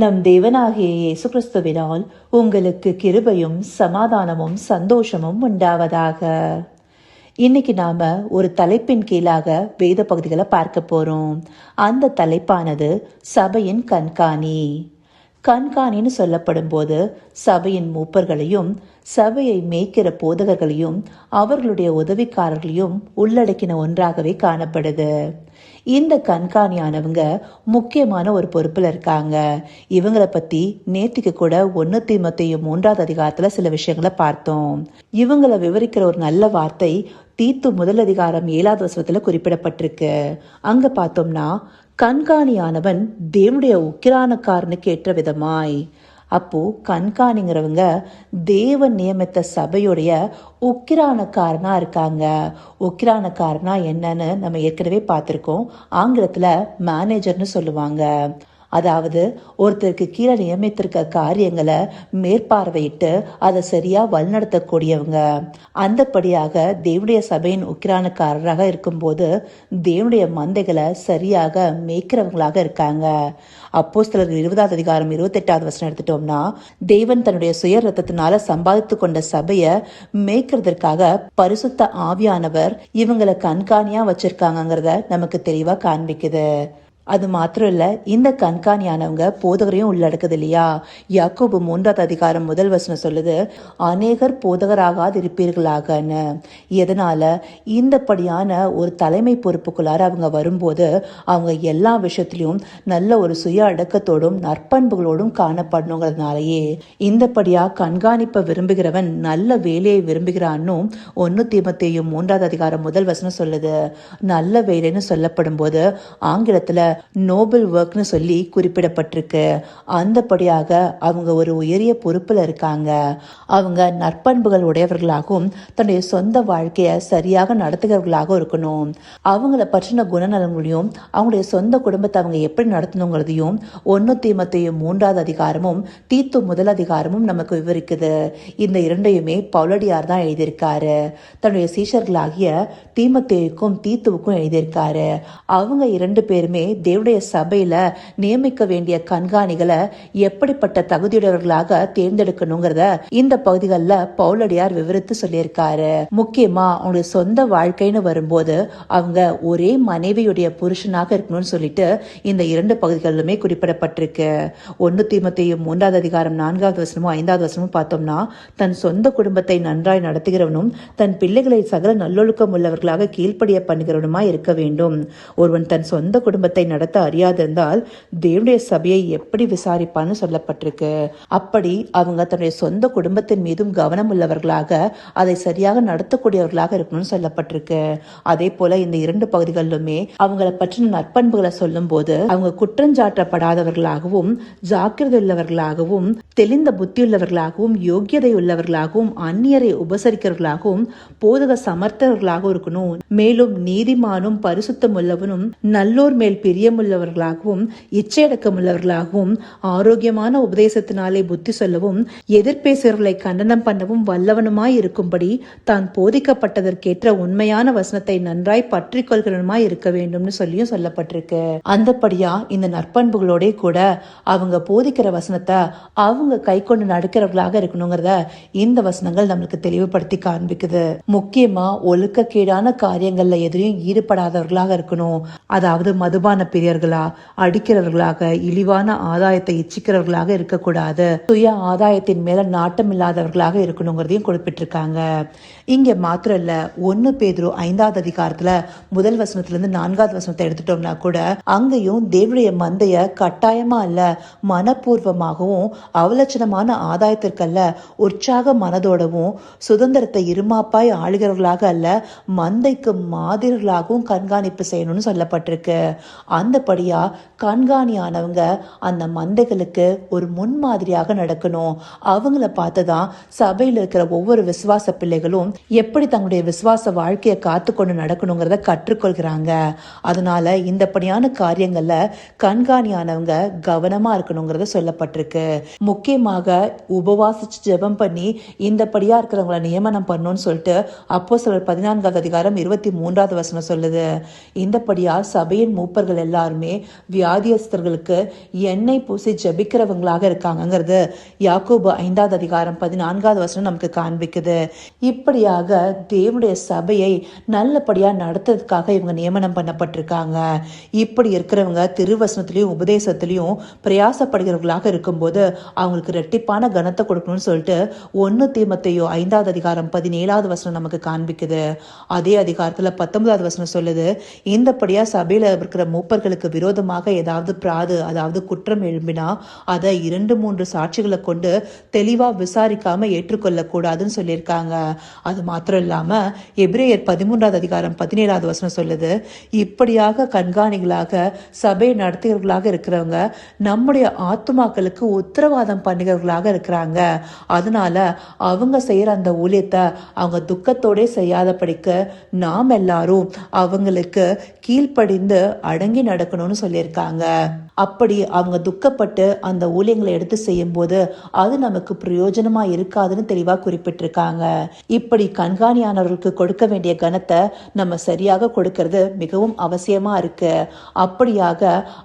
நம் தேவனாகிய இயேசு கிறிஸ்துவினால் உங்களுக்கு கிருபையும் சமாதானமும் சந்தோஷமும் உண்டாவதாக. இன்னைக்கு நாம ஒரு தலைப்பின் கீழாக வேத பகுதிகளை பார்க்க போறோம். அந்த தலைப்பானது சபையின் கண்காணி. கண்காணின்னு சொல்லப்படும் போது சபையின் மூப்பர்களையும் சபையை மேய்க்கிற போதகர்களையும் அவர்களுடைய உதவிக்காரர்களையும் உள்ளடக்கின ஒன்றாகவே காணப்படுது. இந்த கண்காணியானவங்க முக்கியமான ஒரு பொறுப்பில் இருக்காங்க. இவங்களை பற்றி நேத்திக்கு கூட ஒன்று தீமத்தையும் மூன்றாவது அதிகாரத்தில் சில விஷயங்களை பார்த்தோம். இவங்களை விவரிக்கிற ஒரு நல்ல வார்த்தை தீத்து முதல் அதிகாரம் ஏழாவது வசனத்துல குறிப்பிடப்பட்டிருக்கு. அங்கே பார்த்தோம்னா கண்காணியானவன் தேவனுடைய உக்கிரானக்காரனுக்கு ஏற்ற விதமாய் அப்போ கண்காணிங்கிறவங்க தேவன் நியமித்த சபையுடைய உக்கிரானக்காரனா இருக்காங்க. உக்கிரானக்காரனா என்னன்னு நம்ம ஏற்கனவே பார்த்துருக்கோம். ஆங்கிலத்துல மேனேஜர்னு சொல்லுவாங்க. அதாவது ஒருத்தருக்கு கீழே நியமித்திருக்க காரியங்களை மேற்பார்வையிட்டு அதை சரியாக வழிநடத்தக்கூடியவங்க. அந்தப்படியாக தேவனுடைய சபையின் உக்கிரானக்காரராக இருக்கும்போது தேவனுடைய மந்தைகளை சரியாக மேய்க்கிறவங்களாக இருக்காங்க. அப்போ சிலர் இருபதாவது அதிகாரம் இருபத்தெட்டாவது வசனம் எடுத்துட்டோம்னா தேவன் தன்னுடைய சுய ரத்தத்தினால சம்பாதித்து கொண்ட சபையை மேய்க்கிறதற்காக பரிசுத்த ஆவியானவர் இவங்களை கண்காணியா வச்சிருக்காங்கிறத நமக்கு தெளிவா காண்பிக்குது. அது மாத்திரம் இல்லை இந்த கண்காணியானவங்க போதகரையும் உள்ளடக்குது இல்லையா யாக்கோபு மூன்றாவது அதிகாரம் முதல் வசனம் சொல்லுது அநேகர் போதகராகாது இருப்பீர்களாகன்னு எதனால? இந்தப்படியான ஒரு தலைமை பொறுப்புக்குள்ளார அவங்க வரும்போது அவங்க எல்லா விஷயத்திலையும் நல்ல ஒரு சுய அடக்கத்தோடும் நற்பண்புகளோடும் காணப்படணுங்கிறதுனாலயே இந்தப்படியா கண்காணிப்பை விரும்புகிறவன் நல்ல வேலையை விரும்புகிறான்னு ஒன்னு தீமத்தையும் மூன்றாவது அதிகாரம் முதல் வசனம் சொல்லுது. நல்ல வேலைன்னு சொல்லப்படும் போது ஆங்கிலத்துல நோபல் ஒர்க்னு சொல்லி குறிப்பிடப்பட்டிருக்கு. அந்தபடியாக அவங்க ஒரு உயரிய பொறுப்பில் இருக்காங்க. அவங்க நற்பண்புகள் உடையவர்களாகவும் தன்னுடைய சொந்த வாழ்க்கையை சரியாக நடத்துகிறவர்களாகவும் இருக்கணும். அவங்கள பற்றின குணநலங்களையும் அவங்களுடைய சொந்த குடும்பத்தை அவங்க எப்படி நடத்தணுங்கிறதையும் ஒன்று தீமத்தையும் மூன்றாவது அதிகாரமும் தீத்து முதல் அதிகாரமும் நமக்கு விவரிக்குது. இந்த இரண்டையுமே பவுலடியார் தான் எழுதியிருக்காரு. தன்னுடைய சீஷர்களாகிய தீமத்தேயுக்கும் தீத்துவுக்கும் எழுதியிருக்காரு. அவங்க இரண்டு பேருமே தேவடைய சபையில் நியமிக்க வேண்டிய கண்காணிகளை எப்படிப்பட்ட தகுதியுடையவர்களாக தேர்ந்தெடுக்கணுங்கிறத இந்த பகுதிகளில் பவுலடியார் விவரித்து சொல்லியிருக்காரு. முக்கியமா அவங்களுடைய சொந்த வாழ்க்கைன்னு வரும்போது அவங்க ஒரே மனைவியுடைய புருஷனாக இருக்கணும்னு சொல்லிட்டு இந்த இரண்டு பகுதிகளிலுமே குறிப்பிடப்பட்டிருக்கு. ஒன்று தீமத்தையும் மூன்றாவது அதிகாரம் நான்காவது வசனமும் ஐந்தாவது வசனமும் பார்த்தோம்னா தன் சொந்த குடும்பத்தை நன்றாய் நடத்துகிறவனும் தன் பிள்ளைகளை சகல நல்லொழுக்கம் உள்ளவர்களாக கீழ்ப்படிய பண்ணுகிறவனுமா இருக்க வேண்டும். ஒருவன் தன் சொந்த குடும்பத்தை நடத்த அறியாதிருந்தால் தேவனுடைய சபையை எப்படி விசாரிப்பான்னு சொல்லப்பட்டிருக்கு. அப்படி அவங்க தன்னுடைய சொந்த குடும்பத்தின் மீதும் கவனம் உள்ளவர்களாக அதை சரியாக நடத்தக்கூடியவர்களாக இருக்கணும்னு சொல்லப்பட்டிருக்கு. அதே போல இந்த இரண்டு பகுதிகளிலுமே அவங்கள பற்றின நற்பண்புகளை சொல்லும் போது அவங்க குற்றஞ்சாட்டப்படாதவர்களாகவும் ஜாக்கிரதை உள்ளவர்களாகவும் தெளிந்த புத்தியுள்ளவர்களாகவும் யோக்கியதை உள்ளவர்களாகவும் அந்நியரை உபசரிக்கிறவர்களாகவும் போதக சமர்த்தவர்களாகவும் இருக்கணும். மேலும் நீதிமானும் பரிசுத்தம் உள்ளவனும் நல்லோர் மேல் பிரியமுள்ளவர்களாகவும் இச்சையடக்கமுள்ளவர்களாகவும் ஆரோக்கியமான உபதேசத்தினாலே புத்தி சொல்லவும் எதிர்பேசுகிறவர்களை கண்டனம் பண்ணவும் வல்லவனுமாய் இருக்கும்படி தான் போதிக்கப்பட்டதற்கேற்ற உண்மையான வசனத்தை நன்றாய் பற்றி கொள்கிறவனுமாய் இருக்க வேண்டும்னு சொல்லியும் சொல்லப்பட்டிருக்கு. அந்தபடியா இந்த நற்பண்புகளோட கூட அவங்க போதிக்கிற வசனத்தை அவங்க கை கொண்டு நடக்கிறவர்களாக இருக்கணுங்கிறத இந்த வசனங்கள் நம்மளுக்கு தெளிவுபடுத்தி காண்பிக்குது. முக்கியமா ஒழுக்கக்கேடான காரியங்கள்ல எதிரையும் ஈடுபடாதவர்களாக இருக்கணும். அதாவது மதுபான பிரியர்களா அடிக்கிறவர்களாக இழிவான ஆதாயத்தை இச்சிக்கிறவர்களாக இருக்கக்கூடாது. சுய ஆதாயத்தின் மேல நாட்டம் இல்லாதவர்களாக இருக்கணுங்கிறதையும் குறிப்பிட்டிருக்காங்க. இங்க மாத்திரம் இல்ல ஒன்னு பேதரும் ஐந்தாவது அதிகாரத்துல முதல் வசனத்துல இருந்து நான்காவது வசனத்தை எடுத்துட்டோம்னா கூட அங்கேயும் தேவனுடைய மந்தைய கட்டாயமா அல்ல மனப்பூர்வமாகவும் அவலட்சணமான ஆதாயத்திற்கல்ல உற்சாக மனதோடவும் சுதந்திரத்தை இருமாப்பாய் ஆளுகிறவர்களாக அல்ல மந்தைக்கு மாதிரிகளாகவும் கண்காணிப்பு செய்யணும்னு சொல்லப்பட்டிருக்கு. அந்தபடியாக கண்காணியானவங்க அந்த மந்தைகளுக்கு ஒரு முன்மாதிரியாக நடக்கணும். அவங்கள பார்த்து தான் சபையில் இருக்கிற ஒவ்வொரு விசுவாச பிள்ளைகளும் எப்படி தங்களுடைய விசுவாச வாழ்க்கையை காத்துக்கொண்டு நடக்கணுங்கிறத கற்றுக்கொள்கிறாங்க. அதனால இந்தப்படியான காரியங்களில் கண்காணியானவங்க கவனமாக இருக்கணுங்கிறத சொல்லப்பட்டிருக்கு. முக்கியமாக உபவாசிச்சு ஜெபம் பண்ணி இந்தப்படியாக இருக்கிறவங்கள நியமனம் பண்ணணும்னு சொல்லிட்டு அப்போ சிலர் பதினான்காவது அதிகாரம் இருபத்தி மூன்றாவது வசனம் சொல்லுது. இந்தப்படியா சபையின் மூப்பர்கள் எல்லாருமே வியாதியஸ்தர்களுக்கு எண்ணெய் பூசி ஜபிக்கிறவங்களாக இருக்காங்கங்கிறது யாக்கோபு ஐந்தாவது அதிகாரம் பதினான்காவது வசனம் நமக்கு காண்பிக்குது. இப்படியாக தேவனுடைய சபையை நல்லபடியாக நடத்துறதுக்காக இவங்க நியமனம் பண்ணப்பட்டிருக்காங்க. இப்படி இருக்கிறவங்க திருவசனத்திலையும் உபதேசத்திலையும் பிரயாசப்படுகிறவர்களாக இருக்கும்போது அவங்களுக்கு ரெட்டிப்பான கனத்தை கொடுக்கணும்னு சொல்லிட்டு ஒன்னு தீமத்தையோ ஐந்தாவது அதிகாரம் பதினேழாவது வசனம் நமக்கு காண்பிக்குது. அதே அதிகாரத்தில் பத்தொன்பதாவது வசனம் சொல்லுது இந்தபடியாக சபையில் இருக்கிற முப்பது மூப்பர்களுக்கு விரோதமாக ஏதாவது பிராது அதாவது குற்றம் எழும்பினா அதை இரண்டு மூன்று சாட்சிகளை கொண்டு தெளிவா விசாரிக்காம ஏற்றுக்கொள்ளக்கூடாதுன்னு சொல்லியிருக்காங்க. அது மாத்திரம் இல்லாம எபிரேயர் பதிமூன்றாவது அதிகாரம் பதினேழாவது வசனம் சொல்லுது இப்படியாக கண்காணிகளாக சபை நடத்துகிறவர்களாக இருக்கிறவங்க நம்முடைய ஆத்துமாக்களுக்கு உத்தரவாதம் பண்ணுகிறவர்களாக இருக்கிறாங்க. அதனால அவங்க செய்யற அந்த ஊழியத்தை அவங்க துக்கத்தோட செய்யாதபடிக்கு நாம் எல்லாரும் அவங்களுக்கு கீழ்ப்படிந்து அடங்கி நடக்கணும்னு சொல்லியிருக்காங்க. அப்படி அவங்க துக்கப்பட்டு அந்த ஊழியங்களை எடுத்து செய்யும்போது அது நமக்கு பிரயோஜனமாக இருக்காதுன்னு தெளிவாக குறிப்பிட்டிருக்காங்க. இப்படி கண்காணியானவர்களுக்கு கொடுக்க வேண்டிய கனத்தை நம்ம சரியாக கொடுக்கறது மிகவும் அவசியமாக இருக்கு. அப்படியாக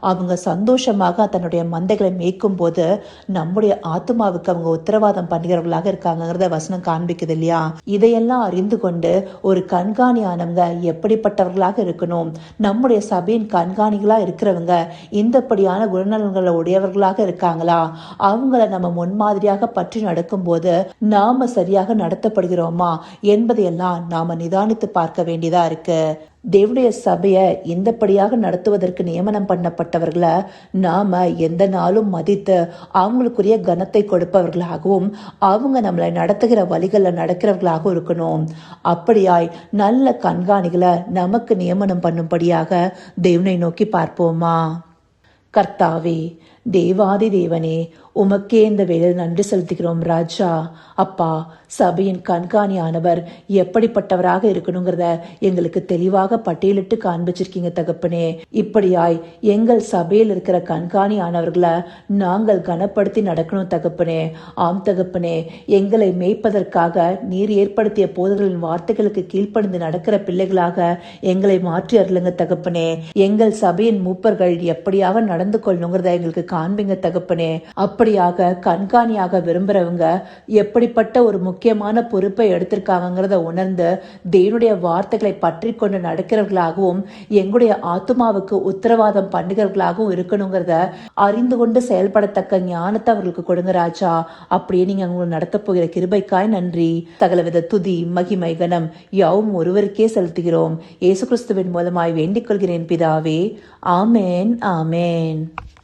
அவங்க சந்தோஷமாக தன்னுடைய மந்தைகளை மேய்க்கும் போது நம்முடைய ஆத்மாவுக்கு அவங்க உத்தரவாதம் பண்ணுகிறவர்களாக இருக்காங்கிறத வசனம் காண்பிக்குது இல்லையா? இதையெல்லாம் அறிந்து கொண்டு ஒரு கண்காணியானவங்க எப்படிப்பட்டவர்களாக இருக்கணும்? நம்முடைய சபையின் கண்காணிகளாக இருக்கிறவங்க இந்தப்படி அப்படியான குணநலன்களை உடையவர்களாக இருக்காங்களா? அவங்கள நம்ம முன்மாதிரியாக பற்றி நடக்கும்போது நாம சரியாக நடத்தப்படுகிறோமா என்பதையெல்லாம் நாம நிதானித்து பார்க்க வேண்டியதா இருக்கு. தேவனுடைய சபையை இந்தப்படியாக நடத்துவதற்கு நியமனம் பண்ணப்பட்டவர்களை நாம எந்த நாளும் மதித்து அவங்களுக்குரிய கனத்தை கொடுப்பவர்களாகவும் அவங்க நம்மளை நடத்துகிற வழிகளில் நடக்கிறவர்களாகவும் இருக்கணும். அப்படியாய் நல்ல கண்காணிகளை நமக்கு நியமனம் பண்ணும்படியாக தேவனை நோக்கி பார்ப்போமா? கர்த்தாவே தேவாதி தேவனே உமக்கே இந்த வேலையில் நன்றி செலுத்துகிறோம் ராஜா. அப்பா சபையின் கண்காணியானவர் எப்படிப்பட்டவராக இருக்கணுங்கிறத எங்களுக்கு தெளிவாக பட்டியலிட்டு காண்பிச்சிருக்கீங்க தகப்பனே. இப்படியாய் எங்கள் சபையில் இருக்கிற கண்காணியானவர்களை நாங்கள் கனப்படுத்தி நடக்கணும் தகப்பனே. ஆம் தகப்பனே. எங்களை மேய்ப்பதற்காக நீர் ஏற்படுத்திய போதர்களின் வார்த்தைகளுக்கு கீழ்ப்படிந்து நடக்கிற பிள்ளைகளாக எங்களை மாற்றி அருளுங்க தகப்பனே. எங்கள் சபையின் மூப்பர்கள் எப்படியாக நடந்து கொள்ளணுங்கிறத எங்களுக்கு காண்பிங்க தகப்பனே. அப்படியாக கண்காணியாக விரும்புறவங்க எப்படிப்பட்ட ஒரு முக்கியமான பொறுப்பை எடுத்திருக்காங்கிறத உணர்ந்து தேவனுடைய வார்த்தைகளை பற்றி கொண்டு நடக்கிறவர்களாகவும் எங்களுடைய ஆத்மாவுக்கு உத்தரவாதம் பண்ணுகிறவர்களாகவும் இருக்கணுங்கிறத அறிந்து கொண்டு செயல்படத்தக்க ஞானத்தை அவர்களுக்கு கொடுங்க ராஜா. அப்படியே நீங்க அவங்களை நடத்த போகிற கிருபைக்காய் நன்றி. தகலவித துதி மகிமை கனம் யாவும் ஒருவருக்கே செலுத்துகிறோம். இயேசு கிறிஸ்துவின் மூலமாய் வேண்டிக் கொள்கிறேன் பிதாவே. ஆமேன் ஆமேன்.